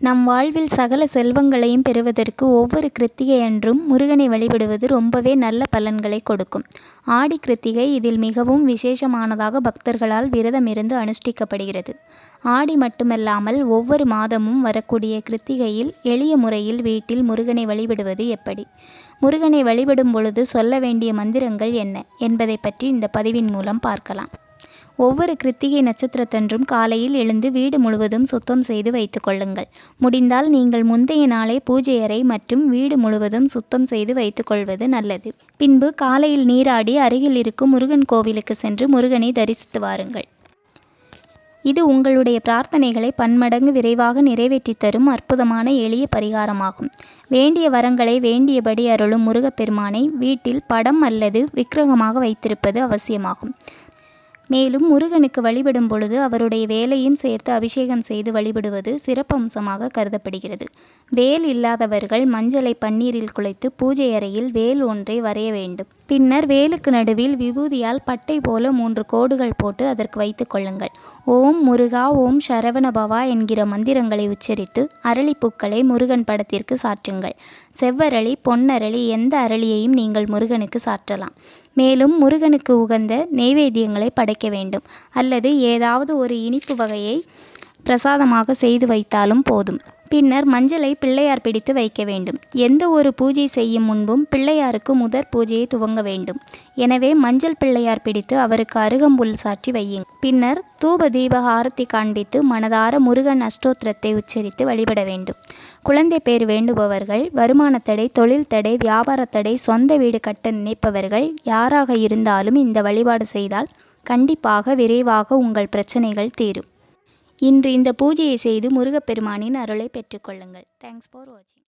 நம் வாழ்வில் சகல செல்வங்களையும் பெறுவதற்கு ஒவ்வொரு கிருத்திகை அன்றும் முருகனை வழிபடுவது ரொம்பவே நல்ல பலன்களை கொடுக்கும். ஆடி கிருத்திகை இதில் மிகவும் விசேஷமானதாக பக்தர்களால் விரதம் இருந்து அனுஷ்டிக்கப்படுகிறது. ஆடி மட்டுமல்லாமல் ஒவ்வொரு மாதமும் வரக்கூடிய கிருத்திகையில் எளிய முறையில் வீட்டில் முருகனை வழிபடுவது எப்படி? முருகனை வழிபடும் பொழுது சொல்ல வேண்டிய மந்திரங்கள் என்ன? என்பதை பற்றி இந்த பதிவின் மூலம் பார்க்கலாம். ஒவ்வொரு கிருத்திகை நட்சத்திரத்தன்றும் காலையில் எழுந்து வீடு முழுவதும் சுத்தம் செய்து வைத்துக் கொள்ளுங்கள். முடிந்தால் நீங்கள் முந்தைய நாளே பூஜை அறை மற்றும் வீடு முழுவதும் சுத்தம் செய்து வைத்துக் கொள்வது நல்லது. பின்பு காலையில் நீராடி அருகில் இருக்கும் முருகன் கோவிலுக்கு சென்று முருகனை தரிசித்து வாருங்கள். இது உங்களுடைய பிரார்த்தனைகளை பன்மடங்கு விரைவாக நிறைவேற்றித் தரும் அற்புதமான எளிய பரிகாரமாகும். வேண்டிய வரங்களை வேண்டியபடி அருளும் முருகப்பெருமானை வீட்டில் படம் அல்லது விக்கிரகமாக வைத்திருப்பது அவசியமாகும். மேலும் முருகனுக்கு வழிபடும் பொழுது அவருடைய வேலையும் சேர்த்து அபிஷேகம் செய்து வழிபடுவது சிறப்பம்சமாக கருதப்படுகிறது. வேல் இல்லாதவர்கள் மஞ்சளை பன்னீரில் குழைத்து பூஜை அறையில் வேல் ஒன்றை வரைய வேண்டும். பின்னர் வேலுக்கு நடுவில் விபூதியால் பட்டை போல மூன்று கோடுகள் போட்டு அதற்கு வைத்து கொள்ளுங்கள். ஓம் முருகா ஓம் சரவணபவா என்கிற மந்திரங்களை உச்சரித்து அரளிப்பூக்களை முருகன் படத்திற்கு சாற்றுங்கள். செவ்வரளி பொன்னரளி எந்த அரளியையும் நீங்கள் முருகனுக்கு சாற்றலாம். மேலும் முருகனுக்கு உகந்த நெய்வேத்தியங்களை படைக்க வேண்டும். அல்லது ஏதாவது ஒரு இனிப்பு வகையை பிரசாதமாக செய்து வைத்தாலும் போதும். பின்னர் மஞ்சளை பிள்ளையார் பிடித்து வைக்க வேண்டும். எந்த ஒரு பூஜை செய்யும் முன்பும் பிள்ளையாருக்கு முதற் பூஜையை துவங்க வேண்டும். எனவே மஞ்சள் பிள்ளையார் பிடித்து அவருக்கு அருகம்புல் சாற்றி வையுங். பின்னர் தூப தீப ஆரத்தி காண்பித்து மனதார முருகன் அஷ்டோத்திரத்தை உச்சரித்து வழிபட வேண்டும். குழந்தை பேர் வேண்டுபவர்கள் வருமான தடை தொழில் தடை வியாபார தடை சொந்த வீடு கட்ட நினைப்பவர்கள் யாராக இருந்தாலும் இந்த வழிபாடு செய்தால் கண்டிப்பாக விரைவாக உங்கள் பிரச்சனைகள் தீரும். இன்று இந்த பூஜையை செய்து முருகப்பெருமானின் அருளை பெற்றுக்கொள்ளுங்கள் தேங்க்ஸ் ஃபார் வாட்சிங்